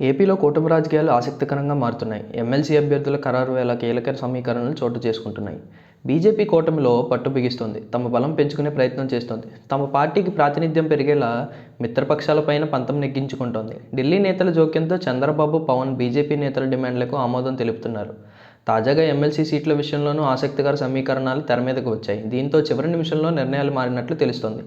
ఏపీలో కూటమి రాజకీయాలు ఆసక్తికరంగా మారుతున్నాయి. ఎమ్మెల్సీ అభ్యర్థుల ఖరారు వేళ కీలక సమీకరణలు చోటు చేసుకుంటున్నాయి. బీజేపీ కూటమిలో పట్టు బిగిస్తోంది. తమ బలం పెంచుకునే ప్రయత్నం చేస్తోంది. తమ పార్టీకి ప్రాతినిధ్యం పెరిగేలా మిత్రపక్షాలపైన పంతం నెగ్గించుకుంటోంది. ఢిల్లీ నేతల జోక్యంతో చంద్రబాబు పవన్ బీజేపీ నేతల డిమాండ్లకు ఆమోదం తెలుపుతున్నారు. తాజాగా ఎమ్మెల్సీ సీట్ల విషయంలోనూ ఆసక్తికర సమీకరణాలు తెర మీదకు వచ్చాయి. దీంతో చివరి నిమిషంలో నిర్ణయాలు మారినట్లు తెలుస్తోంది.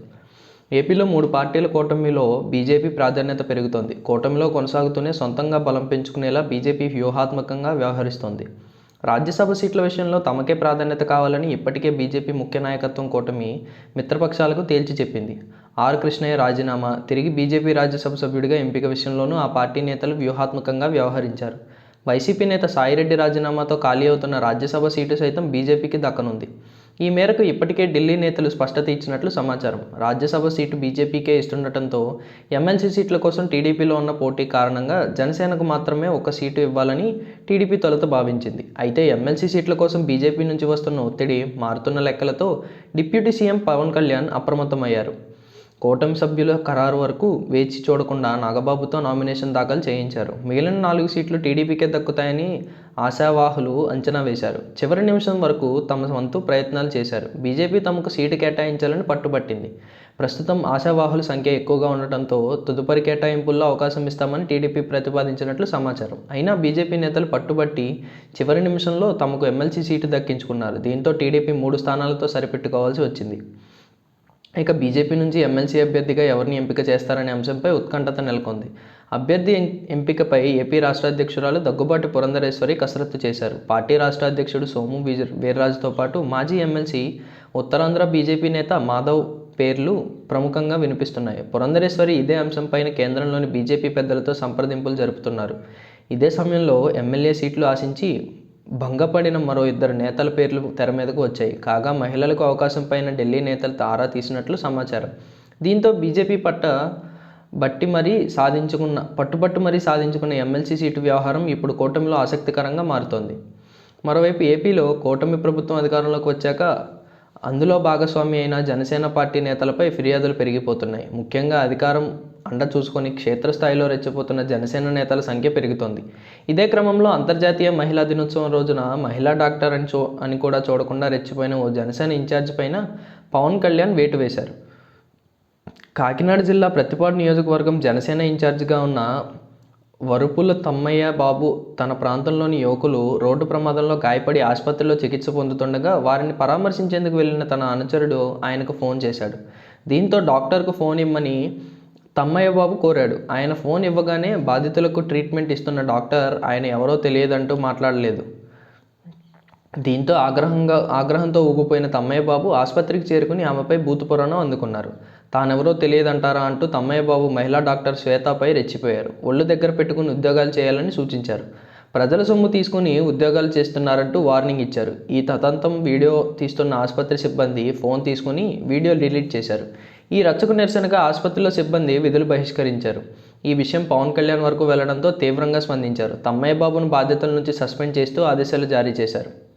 ఏపీలో మూడు పార్టీల కూటమిలో బీజేపీ ప్రాధాన్యత పెరుగుతోంది. కూటమిలో కొనసాగుతూనే సొంతంగా బలం పెంచుకునేలా బీజేపీ వ్యూహాత్మకంగా వ్యవహరిస్తోంది. రాజ్యసభ సీట్ల విషయంలో తమకే ప్రాధాన్యత కావాలని ఇప్పటికే బీజేపీ ముఖ్య నాయకత్వం కూటమి మిత్రపక్షాలకు తేల్చి చెప్పింది. ఆర్ కృష్ణయ్య రాజీనామా తిరిగి బీజేపీ రాజ్యసభ సభ్యుడిగా ఎంపిక విషయంలోనూ ఆ పార్టీ నేతలు వ్యూహాత్మకంగా వ్యవహరించారు. వైసీపీ నేత సాయిరెడ్డి రాజీనామాతో ఖాళీ అవుతున్న రాజ్యసభ సీటు సైతం బీజేపీకి దక్కనుంది. ఈ మేరకు ఇప్పటికే ఢిల్లీ నేతలు స్పష్టత ఇచ్చినట్లు సమాచారం. రాజ్యసభ సీటు బీజేపీకే ఇస్తుండటంతో ఎమ్మెల్సీ సీట్ల కోసం టీడీపీలో ఉన్న పోటీ కారణంగా జనసేనకు మాత్రమే ఒక సీటు ఇవ్వాలని టీడీపీ తొలుత భావించింది. అయితే ఎమ్మెల్సీ సీట్ల కోసం బీజేపీ నుంచి వస్తున్న ఒత్తిడి మారుతున్న లెక్కలతో డిప్యూటీ సీఎం పవన్ కళ్యాణ్ అప్రమత్తమయ్యారు. కూటమి సభ్యుల ఖరారు వరకు వేచి చూడకుండా నాగబాబుతో నామినేషన్ దాఖలు చేయించారు. మిగిలిన నాలుగు సీట్లు టీడీపీకే దక్కుతాయని ఆశావాహులు అంచనా వేశారు. చివరి నిమిషం వరకు తమ వంతు ప్రయత్నాలు చేశారు. బీజేపీ తమకు సీటు కేటాయించాలని పట్టుబట్టింది. ప్రస్తుతం ఆశావాహుల సంఖ్య ఎక్కువగా ఉండటంతో తదుపరి కేటాయింపుల్లో అవకాశం ఇస్తామని టీడీపీ ప్రతిపాదించినట్లు సమాచారం. అయినా బీజేపీ నేతలు పట్టుబట్టి చివరి నిమిషంలో తమకు ఎమ్మెల్సీ సీటు దక్కించుకున్నారు. దీంతో టీడీపీ మూడు స్థానాలతో సరిపెట్టుకోవాల్సి వచ్చింది. ఇక బీజేపీ నుంచి ఎమ్మెల్సీ అభ్యర్థిగా ఎవరిని ఎంపిక చేస్తారనే అంశంపై ఉత్కంఠత నెలకొంది. అభ్యర్థి ఎం- ఎంపికపై ఏపీ రాష్ట్ర అధ్యక్షురాలు దగ్గుబాటి పురంధరేశ్వరి కసరత్తు చేశారు. పార్టీ రాష్ట్ర అధ్యక్షుడు సోము వీర- వీర్రాజుతో పాటు మాజీ ఎమ్మెల్సీ ఉత్తరాంధ్ర బీజేపీ నేత మాధవ్ పేర్లు ప్రముఖంగా వినిపిస్తున్నాయి. పురంధరేశ్వరి ఇదే అంశంపైన కేంద్రంలోని బీజేపీ పెద్దలతో సంప్రదింపులు జరుపుతున్నారు. ఇదే సమయంలో ఎమ్మెల్యే సీట్లు ఆశించి భంగపడిన మరో ఇద్దరు నేతల పేర్లు తెర మీదకు వచ్చాయి. కాగా మహిళలకు అవకాశం పైన ఢిల్లీ నేతలు తారా తీసినట్లు సమాచారం. దీంతో బీజేపీ పట్ట బట్టి మరీ సాధించుకున్న పట్టుబట్టు మరీ సాధించుకున్న ఎమ్మెల్సీ సీటు వ్యవహారం ఇప్పుడు కూటమిలో ఆసక్తికరంగా మారుతోంది. మరోవైపు ఏపీలో కూటమి ప్రభుత్వం అధికారంలోకి వచ్చాక అందులో భాగస్వామి అయిన జనసేన పార్టీ నేతలపై ఫిర్యాదులు పెరిగిపోతున్నాయి. ముఖ్యంగా అధికారం అండ చూసుకొని క్షేత్రస్థాయిలో రెచ్చిపోతున్న జనసేన నేతల సంఖ్య పెరుగుతోంది. ఇదే క్రమంలో అంతర్జాతీయ మహిళా దినోత్సవం రోజున మహిళా డాక్టర్ అని చూ అని కూడా చూడకుండా రెచ్చిపోయిన ఓ జనసేన ఇన్ఛార్జ్ పైన పవన్ కళ్యాణ్ వేటు వేశారు. కాకినాడ జిల్లా ప్రతిపాడు నియోజకవర్గం జనసేన ఇన్ఛార్జిగా ఉన్న వరుపుల తమ్మయ్య బాబు తన ప్రాంతంలోని యువకులు రోడ్డు ప్రమాదంలో గాయపడి ఆసుపత్రిలో చికిత్స పొందుతుండగా వారిని పరామర్శించేందుకు వెళ్ళిన తన అనుచరుడు ఆయనకు ఫోన్ చేశాడు. దీంతో డాక్టర్కు ఫోన్ ఇమ్మని తమ్మయ్య బాబు కోరాడు. ఆయన ఫోన్ ఇవ్వగానే బాధితులకు ట్రీట్మెంట్ ఇస్తున్న డాక్టర్ ఆయన ఎవరో తెలియదంటూ మాట్లాడలేదు. దీంతో ఆగ్రహంగా ఆగ్రహంతో ఊగిపోయిన తమ్మయ్య బాబు ఆసుపత్రికి చేరుకుని ఆమెపై బూతుపురాణం అందుకున్నారు. తానెవరో తెలియదంటారా అంటూ తమ్మయ్య బాబు మహిళా డాక్టర్ శ్వేతపై రెచ్చిపోయారు. ఒళ్ళు దగ్గర పెట్టుకుని ఉద్యోగాలు చేయాలని సూచించారు. ప్రజల సొమ్ము తీసుకుని ఉద్యోగాలు చేస్తున్నారంటూ వార్నింగ్ ఇచ్చారు. ఈ తతంతం వీడియో తీస్తున్న ఆసుపత్రి సిబ్బంది ఫోన్ తీసుకుని వీడియో డిలీట్ చేశారు. ఈ రచ్చకు నిరసనగా ఆసుపత్రిలో సిబ్బంది విధులు బహిష్కరించారు. ఈ విషయం పవన్ కళ్యాణ్ వరకు వెళ్ళడంతో తీవ్రంగా స్పందించారు. తమ్మయ్య బాబును బాధ్యతల నుంచి సస్పెండ్ చేస్తూ ఆదేశాలు జారీ చేశారు.